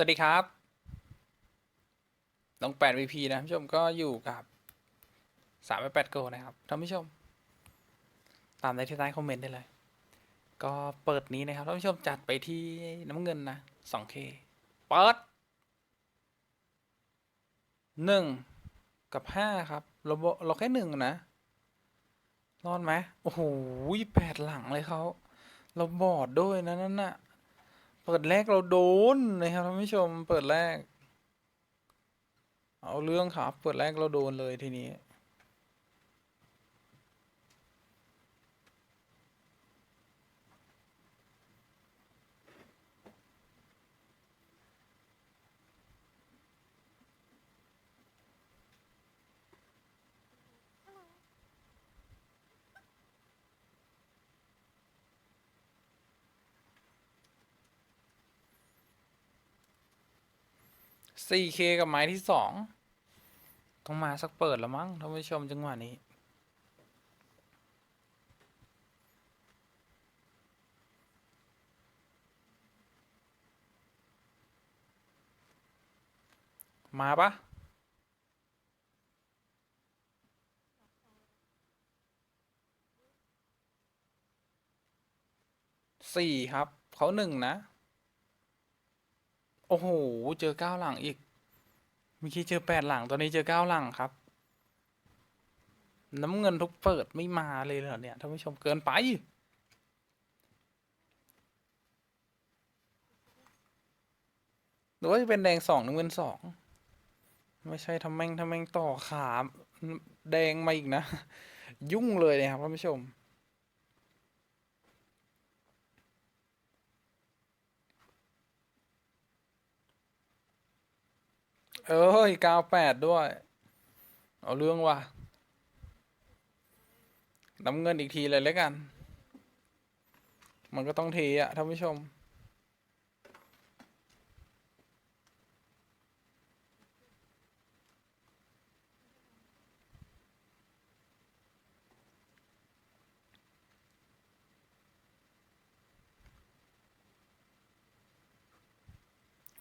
สวัสดีครับ น้องแปดวีพีนะท่านผู้ชมก็อยู่กับสามแปดโกนะครับท่านผู้ชม ตามได้ที่ใต้คอมเมนต์ได้เลย ก็เปิดนี้นะครับท่านผู้ชมจัดไปที่น้ำเงินนะ 2K เปิดหนึ่งกับห้าครับ เราเราแค่หนึ่งนะ รอดไหมโอ้โหแปดหลังเลยเขาเราบอดด้วยนะนั่นน่ะ เปิดแรกเราโดนนะครับท่านผู้ชมเปิดแรก เอาเรื่องครับ เปิดแรกเราโดนเลยทีนี้ 4K กับไม้ที่สองต้องมาสักเปิดแล้วมั้งท่านผู้ชมจังหวะนี้ มาปะสี่ครับ เขาหนึ่งนะ โอ้โห เจอเก้าหลังอีกเมื่อกี้เจอแปดหลัง ตอนนี้เจอเก้าหลังครับ น้ำเงินทุกเปิดไม่มาเลยเหรอเนี่ยท่านผู้ชมเกินไป หรือว่าจะเป็นแดงสองน้ำเงินสอง ไม่ใช่ทำแม่งทำแม่งต่อขา แดงมาอีกนะ ยุ่งเลยนะครับท่านผู้ชม เอ้ยเก้าแปดด้วย เอาเรื่องว่ะน้ำเงินอีกทีเลยแล้วกัน มันก็ต้องทีอะท่านผู้ชม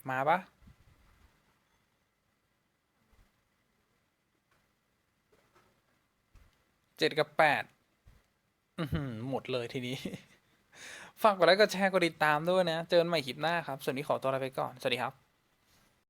มาปะ เจ็ดกับแปดอื้อหือหมดเลยทีนี้ ฝากกดไลค์กดแชร์กดติดตามด้วยนะ เจอกันใหม่คลิปหน้าครับ ส่วนนี้ขอตัวลาไปก่อน สวัสดีครับ